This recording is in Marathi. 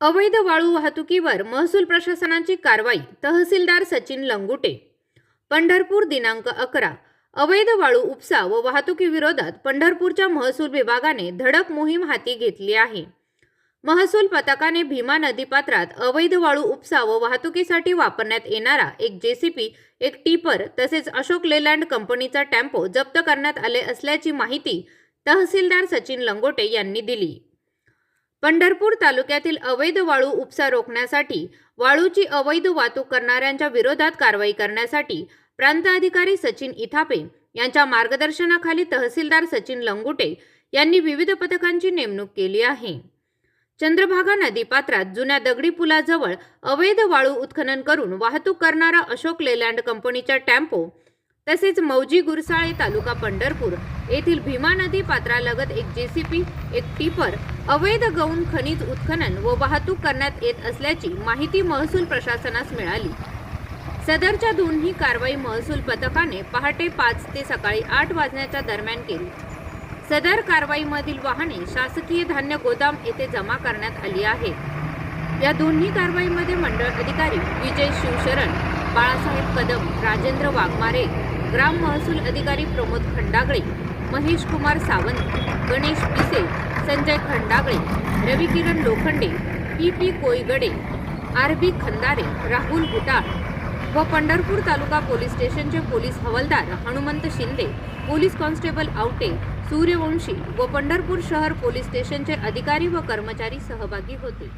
अवैध वाळू वाहतुकीवर महसूल प्रशासनाची कारवाई तहसीलदार सचिन लंगुटे. पंढरपूर दिनांक अकरा. अवैध वाळू उपसा व वाहतुकीविरोधात पंढरपूरच्या महसूल विभागाने धडक मोहीम हाती घेतली आहे. महसूल पथकाने भीमा नदीपात्रात अवैध वाळू उपसा व वाहतुकीसाठी वापरण्यात येणारा एक जेसीपी एक टिपर तसेच अशोक लेलँड कंपनीचा टेम्पो जप्त करण्यात आले असल्याची माहिती तहसीलदार सचिन लंगोटे यांनी दिली. पंढरपूर तालुक्यातील अवैध वाळू उपसा रोखण्यासाठी वाळूची अवैध वाहतूक करणाऱ्यांच्या विरोधात कारवाई करण्यासाठी प्रांत अधिकारी सचिन इथापे यांच्या मार्गदर्शनाखाली तहसीलदार सचिन लंगुटे यांनी विविध पथकांची नेमणूक केली आहे. चंद्रभागा नदीपात्रात जुन्या दगडी पुलाजवळ अवैध वाळू उत्खनन करून वाहतूक करणारा अशोक लेलँड कंपनीच्या टेम्पो तसेच मौजी गुरसाळे तालुका पंढरपूर येथील भीमा नदी पात्रालगत एक जेसीपी एक टिपर अवैध गौण खनिज उत्खनन व वाहतूक करण्यात येत असल्याची माहिती महसूल प्रशासनास मिळाली. सदरच्या दोन्ही कारवाई महसूल पथकाने पहाटे पाच ते सकाळी आठ वाजण्याच्या दरम्यान केली. सदर कारवाईमधील वाहने शासकीय धान्य गोदाम येथे जमा करण्यात आली आहेत. या दोन्ही कारवाईमध्ये मंडळ अधिकारी विजय शिवशरण बाळासाहेब कदम राजेंद्र वाघमारे ग्राम महसूल अधिकारी Pramod Khandagale Mahesh Kumar Sawant Ganesh Pise Sanjay Khandagale Ravikiran Lokhande P P Koygade R B Khandare Rahul Gutal व पंढरपूर तालुका पोलीस स्टेशनचे police havaldar Hanumant Shinde police constable Awate Suryavanshi व पंढरपूर शहर पोलीस स्टेशनचे अधिकारी व कर्मचारी सहभागी होते.